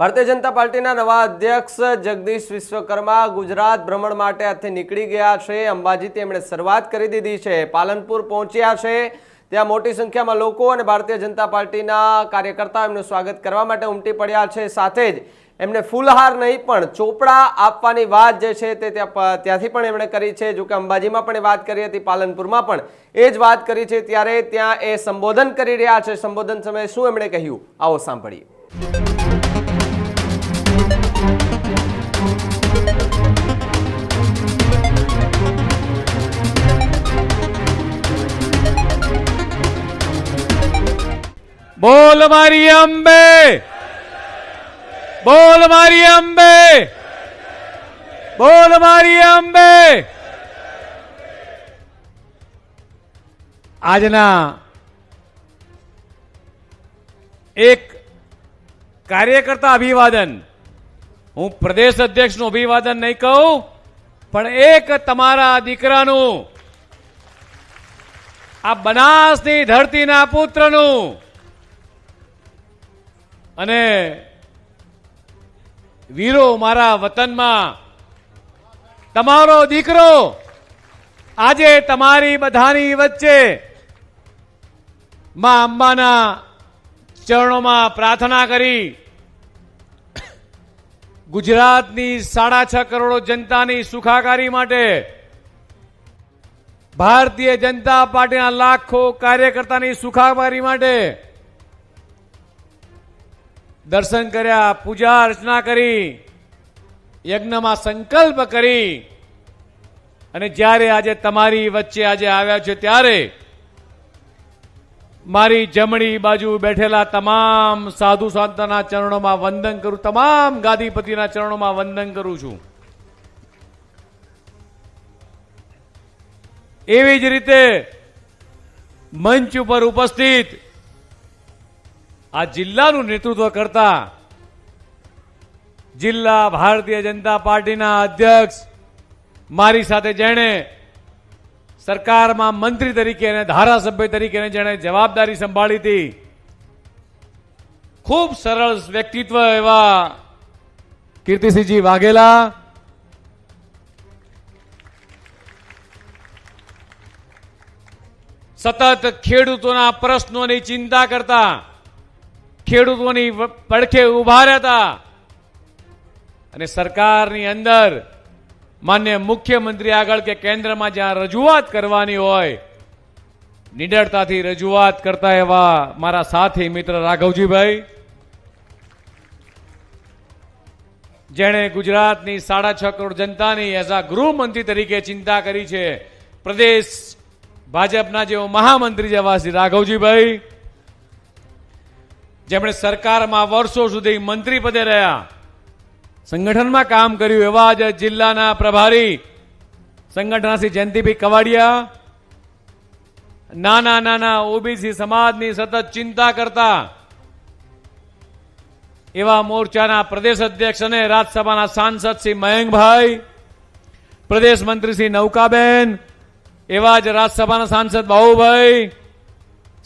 ભારતીય જનતા પાર્ટીના નવા અધ્યક્ષ જગદીશ વિશ્વકર્મા ગુજરાત ભ્રમણ માટે આજથી નીકળી ગયા છે. અંબાજીથી એમણે શરૂઆત કરી દીધી છે. પાલનપુર પહોંચ્યા છે. ત્યાં મોટી સંખ્યામાં લોકો અને ભારતીય જનતા પાર્ટીના કાર્યકર્તાઓ એમનું સ્વાગત કરવા માટે ઉમટી પડ્યા છે. સાથે જ એમને ફૂલહાર નહીં, પણ ચોપડા આપવાની વાત જે છે તે ત્યાં ત્યાંથી પણ એમણે કરી છે. જોકે અંબાજીમાં પણ એ વાત કરી હતી, પાલનપુરમાં પણ એ જ વાત કરી છે. ત્યારે ત્યાં એ સંબોધન કરી રહ્યા છે. સંબોધન સમયે શું એમણે કહ્યું? આવો સાંભળીએ. બોલ મારી અંબે બોલ મારી અંબે બોલ મારી અંબે આજના એક કાર્યકર્તા અભિવાદન હું પ્રદેશ અધ્યક્ષનું અભિવાદન નહીં કહું પણ એક તમારા દીકરાનું આ બનાસની ધરતીના પુત્રનું અને વીરો મારા વતનમાં, તમારો દીકરો આજે તમારી બધાની વચ્ચે માં અંબાના ચરણોમાં પ્રાર્થના કરી. ગુજરાતની સાડા છ કરોડ જનતાની સુખાકારી માટે ભારતીય જનતા પાર્ટીના લાખો કાર્યકર્તાની સુખાકારી માટે દર્શન કર્યા, પૂજા અર્ચના કરી, યજ્ઞમાં સંકલ્પ કરી. અને જ્યારે આજે તમારી વચ્ચે આજે આવ્યા છે ત્યારે મારી જમણી બાજુ બેઠેલા તમામ સાધુ સંતના ચરણોમાં વંદન કરું, તમામ ગાદીપતિના ચરણોમાં વંદન કરું છું. એવી જ રીતે મંચ ઉપર ઉપસ્થિત આ જિલ્લાનું નેતૃત્વ કરતા જિલ્લા ભારતીય જનતા પાર્ટીના અધ્યક્ષ મારી સાથે જેણે સરકારમાં મંત્રી તરીકે અને ધારાસભ્ય તરીકે જેણે જવાબદારી સંભાળી હતી, ખૂબ સરળ વ્યક્તિત્વ એવા કીર્તિસિંહજી વાઘેલા, સતત ખેડૂતોના પ્રશ્નોની ચિંતા કરતા ખેડૂતોની પડખે ઊભા રહેતા. અને સરકારની અંદર માન્ય મુખ્યમંત્રી આગળ કે કેન્દ્રમાં જ્યાં રજૂઆત કરવાની હોય, નિડરતાથી રજૂઆત કરતા એવા મારા સાથી મિત્ર રાઘવજીભાઈ. જેણે ગુજરાતની સાડા છ કરોડ જનતાની એઝ આ ગૃહમંત્રી તરીકે ચિંતા કરી છે. પ્રદેશ ભાજપના જેવો મહામંત્રી જેવા શ્રી રાઘવજીભાઈ. જેમણે સરકારમાં વર્ષો સુધી મંત્રી પદે રહ્યા. સંગઠનમાં કામ કર્યું એવા જ જિલ્લાના પ્રભારી સંગઠનશ્રી જયંતિભાઈ કવાડિયા, નાના નાના ઓબીસી સમાજની સતત ચિંતા કરતા એવા મોરચાના પ્રદેશ અધ્યક્ષ અને રાજ્યસભાના સાંસદ શ્રી મયંકભાઈ, પ્રદેશ મંત્રી શ્રી નૌકાબેન, એવા જ રાજ્યસભાના સાંસદ બાહુભાઈ,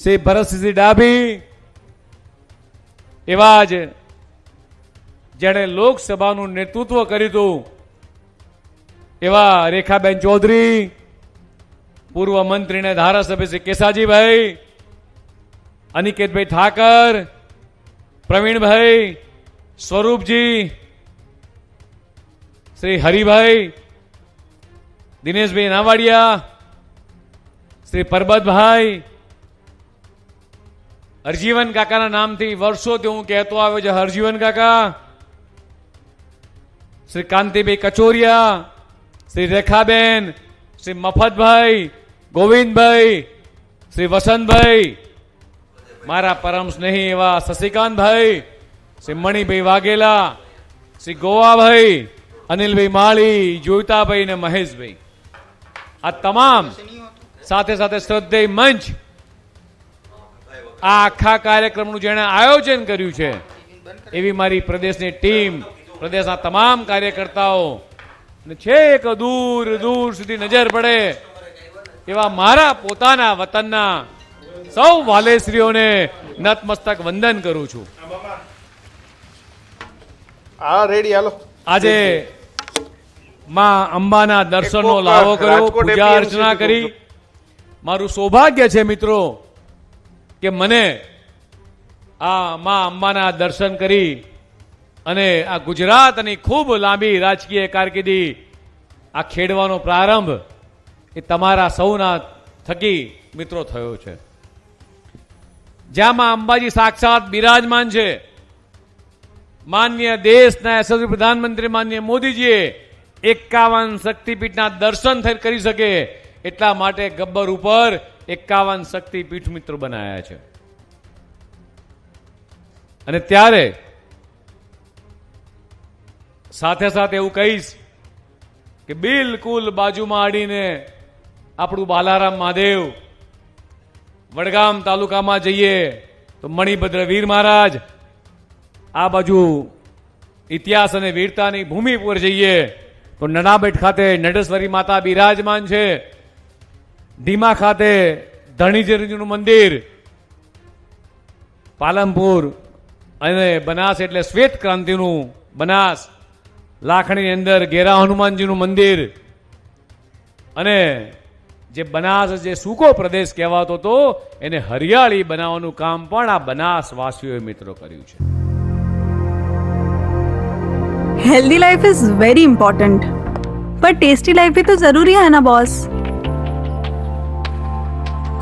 શ્રી ભરતસિંહ ડાભી એવા જ જેણે લોકસભાનું નેતૃત્વ કર્યું હતું. એવા રેખાબેન ચૌધરી, પૂર્વ મંત્રી અને ધારાસભ્ય શ્રી કેસાજીભાઈ, અનિકેતભાઈ ઠાકર, પ્રવીણભાઈ સ્વરૂપજી, શ્રી હરિભાઈ, દિનેશભાઈ નાવાડિયા, શ્રી પરબતભાઈ હરજીવન કાકાના નામથી વર્ષોથી હું કહેતો આવ્યો છે, હરજીવન કાકા. શ્રી કાંતિભાઈ કચોરિયા, શ્રી રેખાબેન, શ્રી મફતભાઈ, ગોવિંદભાઈ, શ્રી વસંતભાઈ, મારા પરમ સ્નેહી એવા શશિકાંતભાઈ, શ્રી મણિભાઈ વાઘેલા, શ્રી ગોવાભાઈ, અનિલભાઈ માળી, જોઈતાભાઈ ને મહેશભાઈ. આ તમામ સાથે સાથે શ્રદ્ધેય મંચ આ આખા કાર્યક્રમનું જેણે આયોજન કર્યું છે એવી મારી પ્રદેશની ટીમ પ્રદેશના તમામ કાર્યકર્તાઓ છેક દૂર દૂર સુધી નજર પડે એવા મારા પોતાના વતનના સૌ વાલેશ્રીઓને નતમસ્તક વંદન કરું છું. આજે માં અંબાના દર્શનનો લાવો કર્યો પૂજા અર્ચના કરી. મારું સૌભાગ્ય છે મિત્રો કે મને આ મા અંબાના દર્શન કરી અને આ ગુજરાતની ખૂબ લાંબી રાજકીય કારકિર્દી, આ ખેડવાનો પ્રારંભ એ તમારા સૌના થકી મિત્રો થયો છે. જ્યાં અંબાજી સાક્ષાત બિરાજમાન છે, માન્ય દેશના યશસ્વી પ્રધાનમંત્રી માન્ય મોદીજીએ એકાવન શક્તિપીઠના દર્શન કરી શકે એટલા માટે ગબ્બર ઉપર એકાવન શક્તિપીઠ મિત્રો બનાયા છે. અને ત્યારે સાથે સાથે એવું કહીશ કે બિલકુલ બાજુમાં આડીને આપણું બાલારામ મહાદેવ વડગામ તાલુકામાં જઈએ તો મણિભદ્ર વીર મહારાજ આ બાજુ ઇતિહાસ અને વીરતાની ભૂમિ પર જઈએ. તો નડાબેટ ખાતે નડેશ્વરી માતા બિરાજમાન છે. ધીમા ખાતે ધણીજીનું મંદિર, પાલનપુર અને બનાસ એટલે શ્વેત ક્રાંતિનું બનાસ લાખણીની અંદર ઘેરા હનુમાનજીનું મંદિર અને જે બનાસ જે સૂકો પ્રદેશ કહેવાતો હતો, એને હરિયાળી બનાવવાનું કામ પણ આ બનાસવાસીઓએ મિત્રો કર્યું છે. Healthy life is very important પણ ટેસ્ટી લાઈફ બી તો જરૂરી હે ના બોસ